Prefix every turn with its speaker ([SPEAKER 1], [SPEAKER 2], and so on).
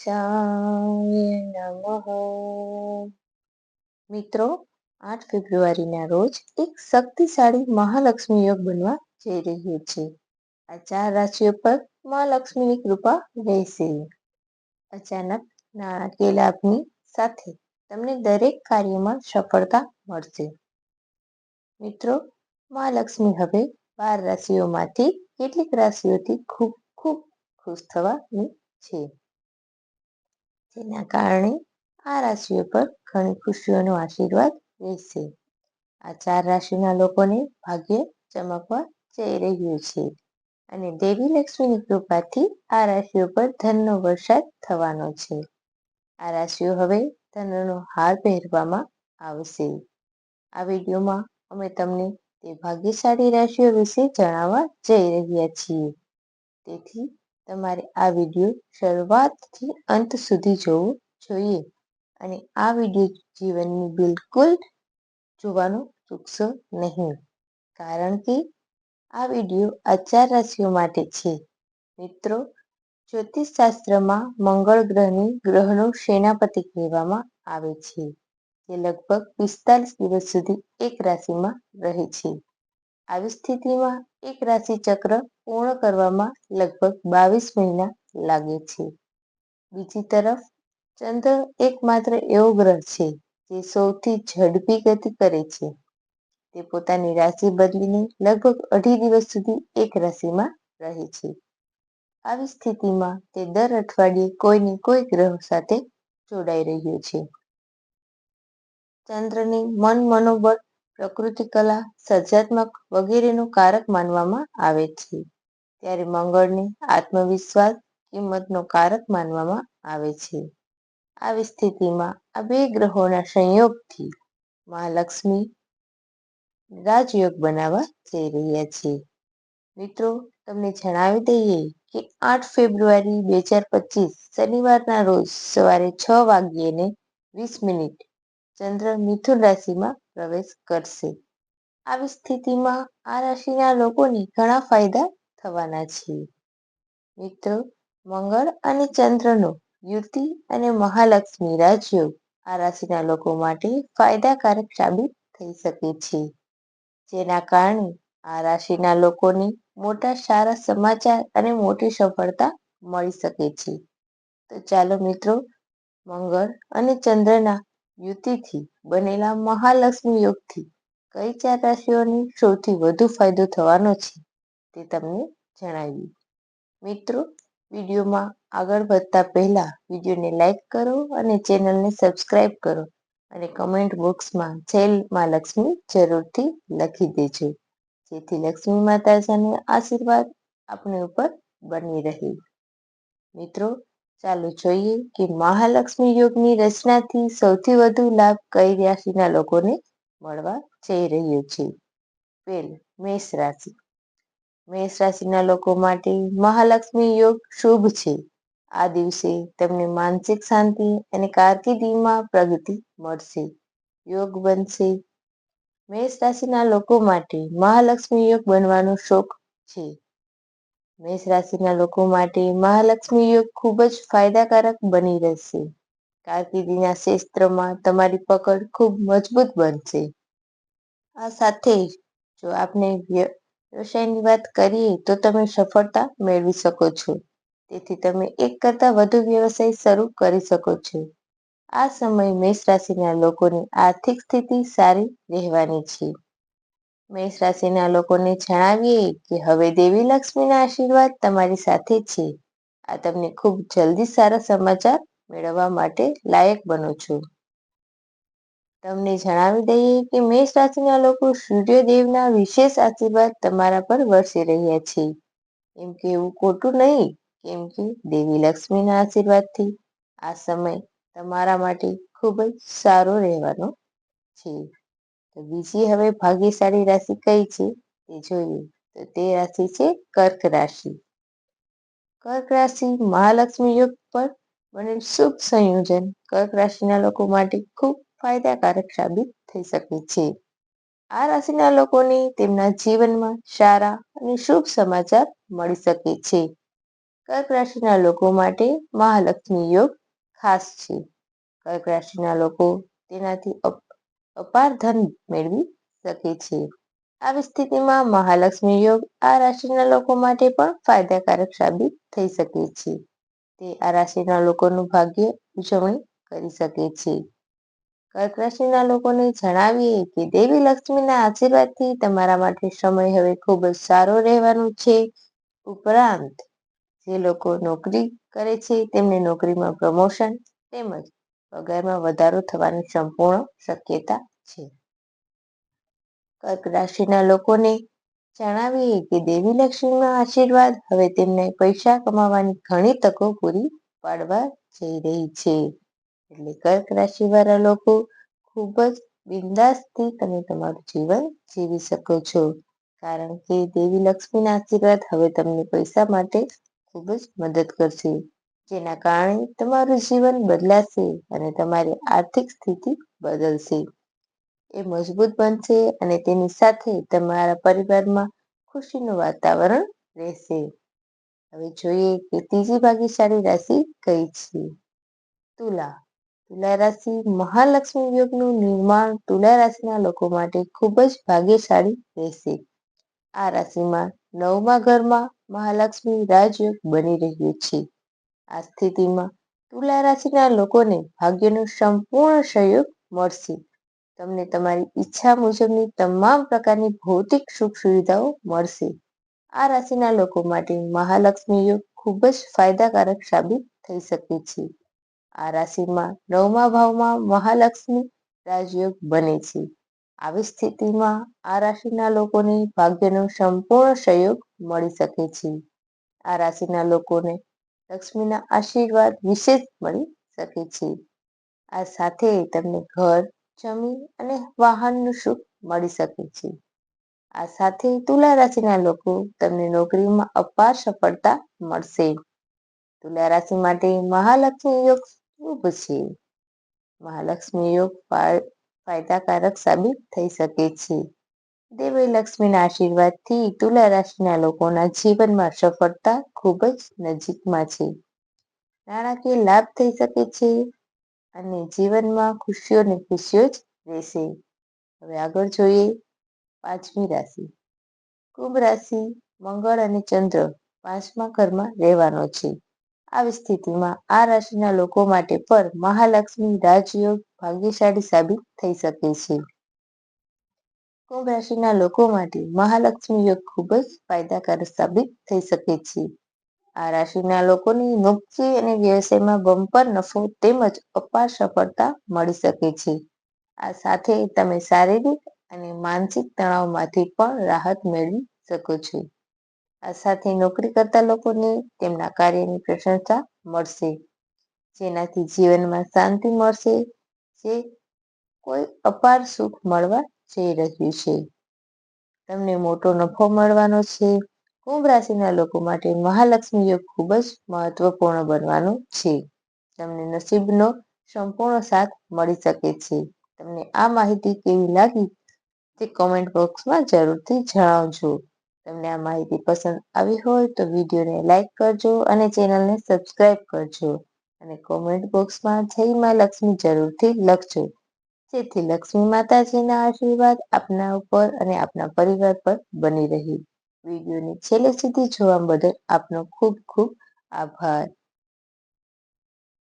[SPEAKER 1] ગણેશાય નમઃ. મિત્રો આઠ ફેબ્રુઆરીના રોજ એક શક્તિશાળી મહાલક્ષ્મી યોગ બનવા જઈ રહ્યો છે. આ ચાર રાશિઓ પર મહાલક્ષ્મીની કૃપા રહેશે. અચાનક નાણાકીય લાભની સાથે તમને દરેક કાર્યમાં સફળતા મળશે. મિત્રો, મહાલક્ષ્મી હવે બાર રાશિઓમાંથી કેટલીક રાશિઓથી ખૂબ ખૂબ ખુશ થવાની છે. જેના કારણે આ રાશિઓ પર ઘણી ખુશીઓનો આશીર્વાદ રહેશે. આ ચાર રાશિના લોકોને ભાગ્ય ચમકવા જઈ રહ્યું છે અને દેવી લક્ષ્મીની કૃપાથી આ રાશિઓ પર ધનનો વરસાદ થવાનો છે. આ રાશિઓ હવે ધનનો હાર પહેરવામાં આવશે. આ વિડીયોમાં અમે તમને તે ભાગ્યશાળી રાશિઓ વિશે જણાવવા જઈ રહ્યા છીએ. તેથી તમારે આ વીડિયો શરૂઆતથી અંત સુધી જોવું જોઈએ અને આ વીડિયો જીવનની બિલકુલ જોવાનું ચૂકશો નહીં. કારણ કે આ વીડિયો આ ચાર રાશિઓ માટે છે. મિત્રો જ્યોતિષ શાસ્ત્રમાં મંગળ ગ્રહની ગ્રહનું સેનાપતિ કહેવામાં આવે છે, જે લગભગ પિસ્તાલીસ દિવસ સુધી એક રાશિમાં રહે છે. આવી સ્થિતિમાં એક રાશિ ચક્ર પૂર્ણ કરવામાં લગભગ બાવીસ મહિના લાગે છે. બીજી તરફ, ચંદ્ર એકમાત્ર એવો ગ્રહ છે જે સૌથી ઝડપી ગતિ કરે છે. તે પોતાની રાશિ બદલીને લગભગ અઢી દિવસ સુધી એક રાશિમાં રહે છે. આવી સ્થિતિમાં તે દર અઠવાડિયે કોઈને કોઈ ગ્રહ સાથે જોડાઈ રહ્યો છે. ચંદ્રની મન મનોબળ પ્રકૃતિ કલા સર્જાત્મક વગેરેનું કારક માનવામાં આવે છે. ત્યારે મંગળને આત્મવિશ્વાસ કિંમતનો કારક માનવામાં આવે છે. આવી સ્થિતિમાં આ બે ગ્રહોના સંયોગથી મહાલક્ષ્મી રાજયોગ બનાવવા જઈ રહ્યા છે. મિત્રો, તમને જણાવી દઈએ કે આઠ ફેબ્રુઆરી બે હજાર પચીસ શનિવારના રોજ સવારે છ વાગ્યે વીસ મિનિટ ચંદ્ર મિથુન રાશિમાં પ્રવેશ કરશે. આવી સ્થિતિમાં આ રાશિના લોકોને ઘણા ફાયદા થવાના છે. મિત્રો, મંગળ અને ચંદ્રનો યુતિ અને મહાલક્ષ્મી રાજયોગ આ રાશિના લોકો માટે ફાયદાકારક સાબિત થઈ શકે છે. જેના કારણે આ રાશિના લોકોને મોટા સારા સમાચાર અને મોટી સફળતા મળી શકે છે. તો ચાલો મિત્રો, મંગળ અને ચંદ્રના યુતિથી બનેલા મહાલક્ષ્મી યોગથી કઈ ચાર રાશિઓની સૌથી વધુ ફાયદો થવાનો છે તે તમને જણાવ્યું મિત્રો, વિડીયોમાં આગળ વધતા પહેલા વિડીયોને લાઈક કરો અને ચેનલને સબસ્ક્રાઈબ કરો અને કમેન્ટ બોક્સમાં જય માં લક્ષ્મી જરૂરથી લખી દેજો. જેથી લક્ષ્મી માતાજીનો આશીર્વાદ આપણી ઉપર બની રહે. મિત્રો ચાલો જોઈએ કે મહાલક્ષ્મી યોગની રચનાથી સૌથી વધુ લાભ કઈ રાશિના લોકોને મળવા જઈ રહ્યો છે? પેલ મેષ રાશિ. મેષ રાશિના લોકો માટે મહાલક્ષ્મી યોગ શુભ છે. આ દિવસે તમને માનસિક શાંતિ અને કારકિર્દીમાં પ્રગતિ મળશે. યોગ બનશે. મેષ રાશિના લોકો માટે મહાલક્ષ્મી યોગ બનવાનો શોખ છે. મેષ રાશિના લોકો માટે મહાલક્ષ્મી યોગ ખૂબ જ ફાયદાકારક બની રહેશે. કારકિર્દીના ક્ષેત્રમાં તમારી પકડ ખૂબ મજબૂત બનશે. આ સાથે જ આપને વ્યવસાયની વાત કરીએ તો તમે સફળતા મેળવી શકો છો. તેથી તમે એક કરતાં વધુ વ્યવસાય શરૂ કરી શકો છો. આ સમય મેષ રાશિના લોકોની આર્થિક સ્થિતિ સારી રહેવાની છે. મેષ રાશિના લોકોને જણાવીએ કે હવે દેવી લક્ષ્મીના આશીર્વાદ તમારી સાથે છે. આ તમને ખૂબ જલ્દી સારા સમાચાર મેળવવા માટે લાયક બનો છો. તમને જણાવી દઈએ કે મેષ રાશિના લોકો સૂર્યદેવના વિશેષ આશીર્વાદ તમારા પર વરસી રહ્યા છે. એમ કે એવું ખોટું નહીં, કેમ કે દેવી લક્ષ્મીના આશીર્વાદથી આ સમય તમારા માટે ખૂબ જ સારો રહેવાનો છે. બીજી હવે ભાગ્યશાળી રાશિ કઈ છે? તે જોઈએ. તો તે રાશિ છે કર્ક રાશિ. કર્ક રાશિ મહાલક્ષ્મી યુગ પર બનેલ શુભ સંયોજન. કર્ક રાશિના લોકો માટે ખૂબ ફાયદાકારક સાબિત થઈ શકે છે. આ રાશિના લોકોને તેમના જીવનમાં સારા અને શુભ સમાચાર મળી શકે છે. કર્ક રાશિના લોકો માટે મહાલક્ષ્મી યોગ ખાસ છે. કર્ક રાશિના લોકો તેનાથી અપાર ધન મેળવી શકે છે. આવી સ્થિતિમાં મહાલક્ષ્મી યોગ આ રાશિના લોકો માટે પણ ફાયદાકારક સાબિત થઈ શકે છે. તે આ રાશિના લોકોનું ભાગ્ય ઉજવણી કરી શકે છે. કર્ક રાશિના લોકોને જણાવીએ કે દેવી લક્ષ્મીના આશીર્વાદથી તમારા માટે સમય હવે ખૂબ જ સારો રહેવાનો છે. ઉપરાંત, જે લોકો નોકરી કરે છે તેમને નોકરીમાં પ્રમોશન તેમજ પગારમાં વધારો થવાની સંપૂર્ણ શક્યતા છે. કર્ક રાશિના લોકોને જણાવીએ કે દેવી લક્ષ્મીના આશીર્વાદ હવે તેમને પૈસા કમાવાની ઘણી તકો પૂરી પાડવા જઈ રહી છે. એટલે કર્ક રાશિ વાળા લોકો ખૂબ જ બિંદાસથી તમે તમારું જીવન જીવી શકો છો. કારણ કે દેવી લક્ષ્મીના આશીર્વાદ હવે તમને પૈસા માટે ખૂબ જ મદદ કરશે. જેના કારણે તમારું જીવન બદલાશે અને તમારી આર્થિક સ્થિતિ બદલશે. એ મજબૂત બનશે અને તેની સાથે તમારા પરિવારમાં ખુશીનું વાતાવરણ રહેશે. હવે જોઈએ કે ત્રીજી ભાગ્યશાળી રાશિ કઈ છે? તુલા. તુલા રાશિ મહાલક્ષ્મી યોગનું નિર્માણ તુલા રાશિના લોકો માટે ખૂબ જ ભાગ્યશાળી રહેશે. આ રાશિમાં નવમા ઘરમાં મહાલક્ષ્મી રાજયોગ બની રહ્યું છે. આ સ્થિતિમાં તુલા રાશિના લોકોને ભાગ્યનો સંપૂર્ણ સહયોગ મળશે. તમને તમારી ઈચ્છા મુજબની તમામ પ્રકારની ભૌતિક સુખ સુવિધાઓ મળશે. આ રાશિના લોકો માટે મહાલક્ષ્મી યોગ ખૂબ જ ફાયદાકારક સાબિત થઈ શકે છે. આ રાશિમાં નવમા ભાવમાં મહાલક્ષ્મી રાજયોગ બને છે. આવી સ્થિતિમાં આ રાશિના લોકોને ભાગ્યનો સંપૂર્ણ સહયોગ મળી શકે છે. આ રાશિના લોકોને લક્ષ્મીના આશીર્વાદ વિશેષ મળી શકે છે. આ સાથે તમને ઘર, જમીન અને વાહનનું સુખ મળી શકે છે. આ સાથે તુલા રાશિના લોકો તમને નોકરીમાં અપાર સફળતા મળશે. તુલા રાશિ માટે મહાલક્ષ્મી યોગ શુભ છે. મહાલક્ષ્મી યોગ ફાયદાકારક સાબિત થઈ શકે છે. દેવી લક્ષ્મીના આશીર્વાદથી તુલા રાશિના લોકોના જીવનમાં સફળતા ખૂબ જ નજીકમાં છે. નાણાકીય લાભ થઈ શકે છે અને જીવનમાં ખુશીઓ ને ખુશીઓ જ રહેશે. હવે આગળ જોઈએ પાંચમી રાશિ. કુંભ રાશિ મંગળ અને ચંદ્ર પાંચમા ઘરમાં રહેવાનો છે. આવી સ્થિતિમાં આ રાશિના લોકો માટે પર મહાલક્ષ્મી રાજયોગ ભાગ્યશાળી સાબિત થઈ શકે છે. કુંભ રાશિના લોકો માટે મહાલક્ષ્મી યોગ ખૂબ જ ફાયદાકારક સાબિત થઈ શકે છે. આ રાશિના લોકોની નોકરી અને વ્યવસાયમાં બમ્પર, નફો તેમજ અપાર સફળતા મળી શકે છે. આ સાથે તમે શારીરિક અને માનસિક તણાવમાંથી પણ રાહત મેળવી શકો છો. આ સાથે નોકરી કરતા લોકોને તેમના કાર્યની પ્રશંસા મળશે. જેનાથી જીવનમાં શાંતિ મળશે. જે કોઈ અપાર સુખ મળવા જઈ રહ્યું છે. તમને મોટો નફો મળવાનો છે. કુંભ રાશિના લોકો માટે મહાલક્ષ્મી યોગ ખૂબ જ મહત્વપૂર્ણ બનવાનું છે. તમને નસીબનો સંપૂર્ણ સાથ મળી શકે છે. તમને આ માહિતી કેવી લાગી તે કોમેન્ટ બોક્સમાં જરૂરથી જણાવજો. તમને આ માહિતી પસંદ આવી હોય તો વિડીયોને લાઈક કરજો અને ચેનલને સબસ્ક્રાઈબ કરજો. અને કોમેન્ટ બોક્સમાં જય માં લક્ષ્મી જરૂરથી લખજો. જેથી લક્ષ્મી માતાજીના આશીર્વાદ આપના ઉપર અને આપના પરિવાર પર બની રહે. વિડીયોને છેલ્લે સુધી જોવા બદલ આપનો ખૂબ ખૂબ આભાર.